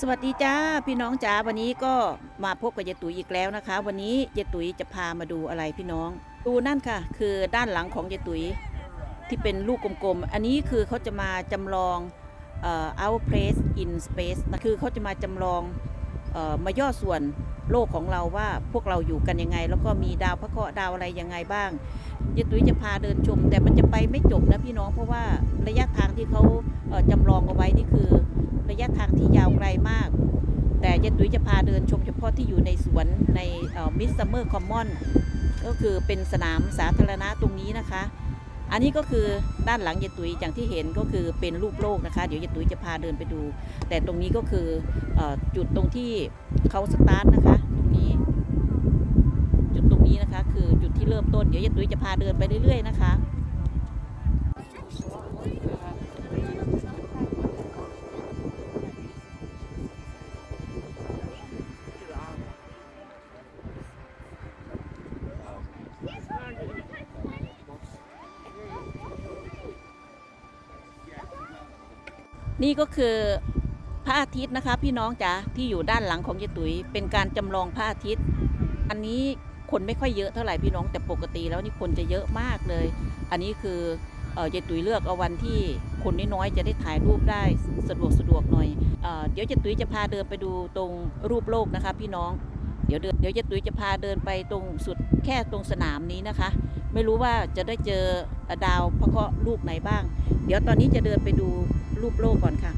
สวัสดีจ้าพี่น้องจ๋าวันนี้ก็มาพบกับยายตุ๋ยอีกแล้วนะคะ วันนี้ยายตุ๋ยจะพามาดูอะไรพี่น้อง ดูนั่นค่ะ คือด้านหลังของยายตุ๋ยที่เป็นลูกกลมๆ อันนี้คือเขาจะมาจำลองเอ่อ our place in space คือเขาจะมาจำลองเออมาย่อส่วนโลกของเราว่าพวกเราอยู่กันยังไง แล้วก็มีดาวพระเคราะห์ดาวอะไรยังไงบ้างยายตุยจะพาเดินชม แต่มันจะไปไม่จบนะพี่น้องเพราะว่าระยะทางที่เขาจำลองเอาไว้นี่คือ ระยะทางที่ยาวไกลมาก แต่ยายตุ๋ยจะพาเดินชมเฉพาะที่อยู่ในสวนในมิสซัมเมอร์คอมมอนก็คือเป็นสนามสาธารณะตรงนี้นะคะ อันนี้ก็คือด้านหลังยายตุ๋ยอย่างที่เห็นก็คือเป็นรูปโลกนะคะ เดี๋ยวยายตุ๋ยจะพาเดินไปดู แต่ตรงนี้ก็คืออจุดตรงที่เขาสตาร์ทนะคะตรงนี้ จุดตรงนี้นะคะ คือจุดที่เริ่มต้นเดี๋ยวยายตุ๋ยจะพาเดินไปเรื่อยๆนะคะ นี่ก็คือพระอาทิตย์นะคะพี่น้องจ๋าที่อยู่ด้านหลังของยายตุ๋ยเป็นการจำลองพระอาทิตย์ อันนี้คนไม่ค่อยเยอะเท่าไหร่พี่น้องแต่ปกติแล้วนี่คนจะเยอะมากเลย อันนี้คือเออยายตุ๋ยเลือกเอาวันที่คนน้อยๆจะได้ถ่ายรูปได้สะดวกสะดวกหน่อยเอเดี๋ยวยายตุ๋ยจะพาเดินไปดูตรงรูปโลกนะคะ พี่น้องเดี๋ยวเดินเดี๋ยวยายตุ๋ยจะพาเดินไปตรงสุดแค่ตรงสนามนี้นะคะ ไม่รู้ว่าจะได้เจอดาวพระเคราะห์ลูกไหนบ้าง เดี๋ยวตอนนี้จะเดินไปดู รูปโลกก่อนค่ะ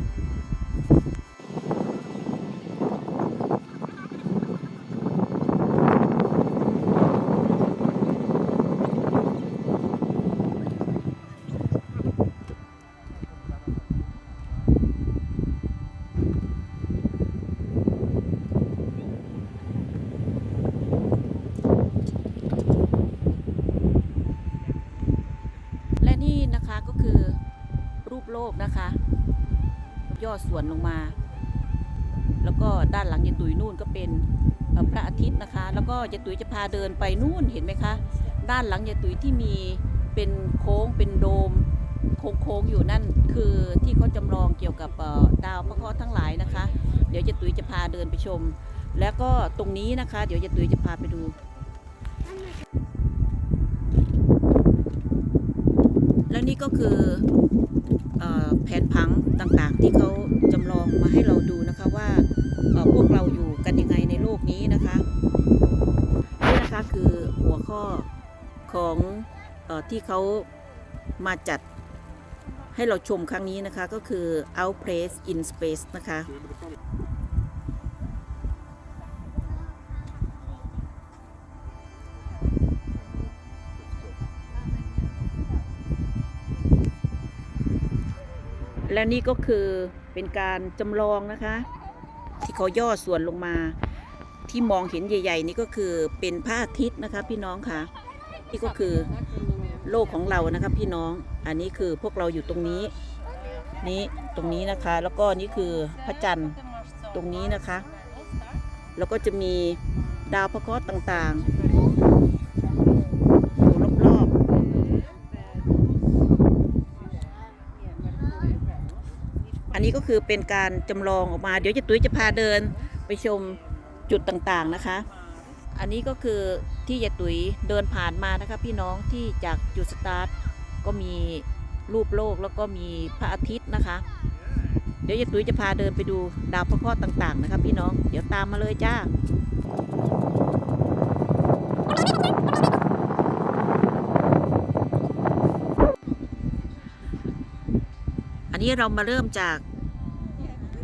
ย่อส่วนลงมา แล้วก็ด้านหลังยายตุยนู่นก็เป็นพระอาทิตย์นะคะ แล้วก็ยายตุยจะพาเดินไปนู่นเห็นไหมคะ ด้านหลังยายตุยที่มีเป็นโค้งเป็นโดมโค้งๆอยู่นั่นคือที่เขาจำลองเกี่ยวกับดาวพระเคราะห์ทั้งหลายนะคะ เดี๋ยวยายตุยจะพาเดินไปชม แล้วก็ตรงนี้นะคะ เดี๋ยวยายตุยจะพาไปดู นี่ก็คืออแผนผังต่างๆ ที่เขาจำลองมาให้เราดูนะคะว่าพวกเราอยู่กันยังไงในโลกนี้นะคะนี่นะคะคือหัวข้อของอที่เขามาจัดให้เราชมครั้งนี้นะคะก็คือ Out Place in Space นะคะ และนี่ก็คือเป็นการจำลองนะคะ ที่เขาย่อส่วนลงมา ที่มองเห็นใหญ่ ๆ นี่ก็คือเป็นพระอาทิตย์นะคะพี่น้องค่ะนี่ก็คือโลกของเรานะคะพี่น้องอันนี้คือพวกเราอยู่ตรงนี้ นี่ตรงนี้นะคะ แล้วก็นี่คือพระจันทร์ตรงนี้นะคะ แล้วก็จะมีดาวพระเคราะห์ต่างๆอยู่รอบๆ อันนี้ก็คือเป็นการจำลองออกมา เดี๋ยวจะตุ้ยจะพาเดินไปชมจุดต่างๆนะคะ อันนี้ก็คือที่ยายตุ๋ยเดินผ่านมานะคะพี่น้องที่จากจุดสตาร์ทก็มีรูปโลกแล้วก็มีพระอาทิตย์นะคะ เดี๋ยวยายตุ๋ยจะพาเดินไปดูดาวพระเคราะห์ต่าง ๆ นะคะพี่น้อง เดี๋ยวตามมาเลยจ้า นนี้เรามาเริ่มจาก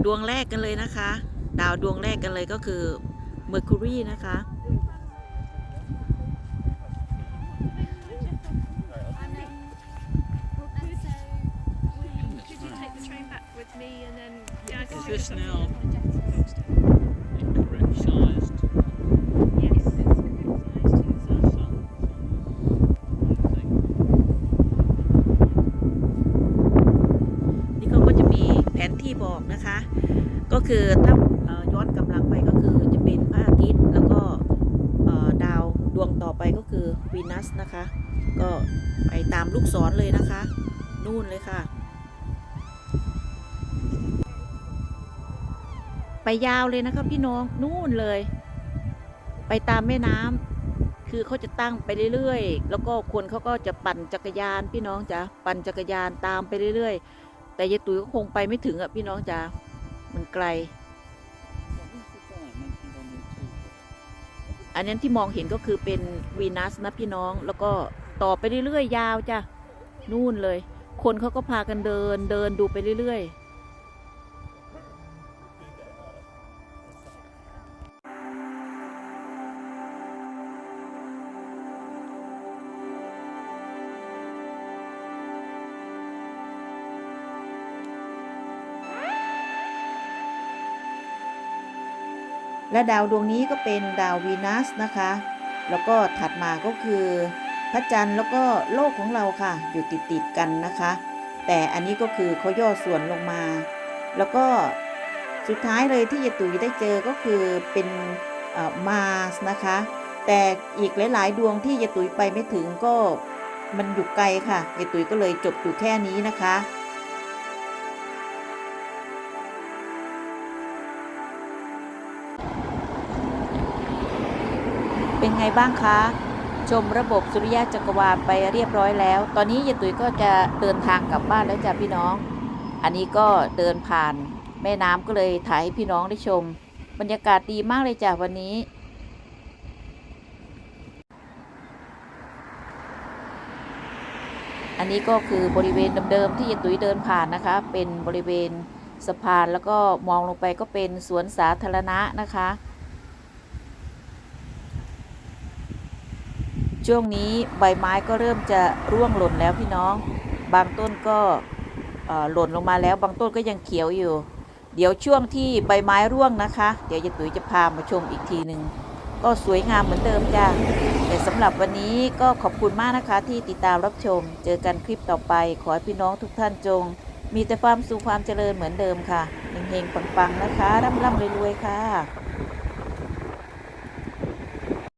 ดวงแรกกันเลยนะคะ ดาวดวงแรกกันเลยก็คือ Mercury นะคะ Could you take the train back with me and then Dad Is can ก็คือถ้าย้อนกำลังไปก็คือจะเป็นพระอาทิตย์แล้วก็ดาวดวงต่อไปก็คือวีนัสนะคะ ก็ไปตามลูกศรเลยนะคะ นู่นเลยค่ะ ไปยาวเลยนะครับพี่น้องนู่นเลย ไปตามแม่น้ำคือเขาจะตั้งไปเรื่อยๆ แล้วก็คนเขาก็จะปั่นจักรยานพี่น้องจ๋าปั่นจักรยานตามไปเรื่อยๆ แต่ยายตุ๋ยก็คงไปไม่ถึงอะพี่น้องจ๋า มันไกล อันนั้นที่มองเห็นก็คือเป็นวีนัสนะพี่น้อง แล้วก็ต่อไปเรื่อยๆยาวจ้ะ นู่นเลย คนเขาก็พากันเดินเดินดูไปเรื่อยๆ และดาวดวงนี้ก็เป็นดาววีนัสนะคะ แล้วก็ถัดมาก็คือพระจันทร์แล้วก็โลกของเราค่ะ อยู่ติดติดๆกันนะคะ แต่อันนี้ก็คือเขาย่อส่วนลงมา แล้วก็สุดท้ายเลยที่ยายตุยได้เจอก็คือเป็นมาสนะคะ แต่อีกหลาย ๆ ดวงที่ยายตุยไปไม่ถึงก็มันอยู่ไกลค่ะยายตุยก็เลยจบอยู่แค่นี้นะคะ เป็นไงบ้างคะ ชมระบบสุริยะจักรวาลไปเรียบร้อยแล้ว ตอนนี้ยายตุ๋ยก็จะเดินทางกลับบ้านแล้วจ้ะพี่น้อง อันนี้ก็เดินผ่านแม่น้ำก็เลยถ่ายให้พี่น้องได้ชม บรรยากาศดีมากเลยจ้ะวันนี้ อันนี้ก็คือบริเวณเดิมๆที่ยายตุ๋ยเดินผ่านนะคะ เป็นบริเวณสะพานแล้วก็มองลงไปก็เป็นสวนสาธารณะนะคะ ช่วงนี้ใบไม้ก็เริ่มจะร่วงหล่นแล้วพี่น้อง บางต้นก็หล่นลงมาแล้ว บางต้นก็ยังเขียวอยู่ เดี๋ยวช่วงที่ใบไม้ร่วงนะคะ เดี๋ยวยายตุ๋ยจะพามาชมอีกทีหนึ่งก็สวยงามเหมือนเดิมจ้าแต่สำหรับวันนี้ก็ขอบคุณมากนะคะ ที่ติดตามรับชม เจอกันคลิปต่อไป ขอให้พี่น้องทุกท่านจง มีแต่ความสุขความเจริญเหมือนเดิมค่ะเฮงๆปังๆนะคะร่ำๆรวยๆค่ะ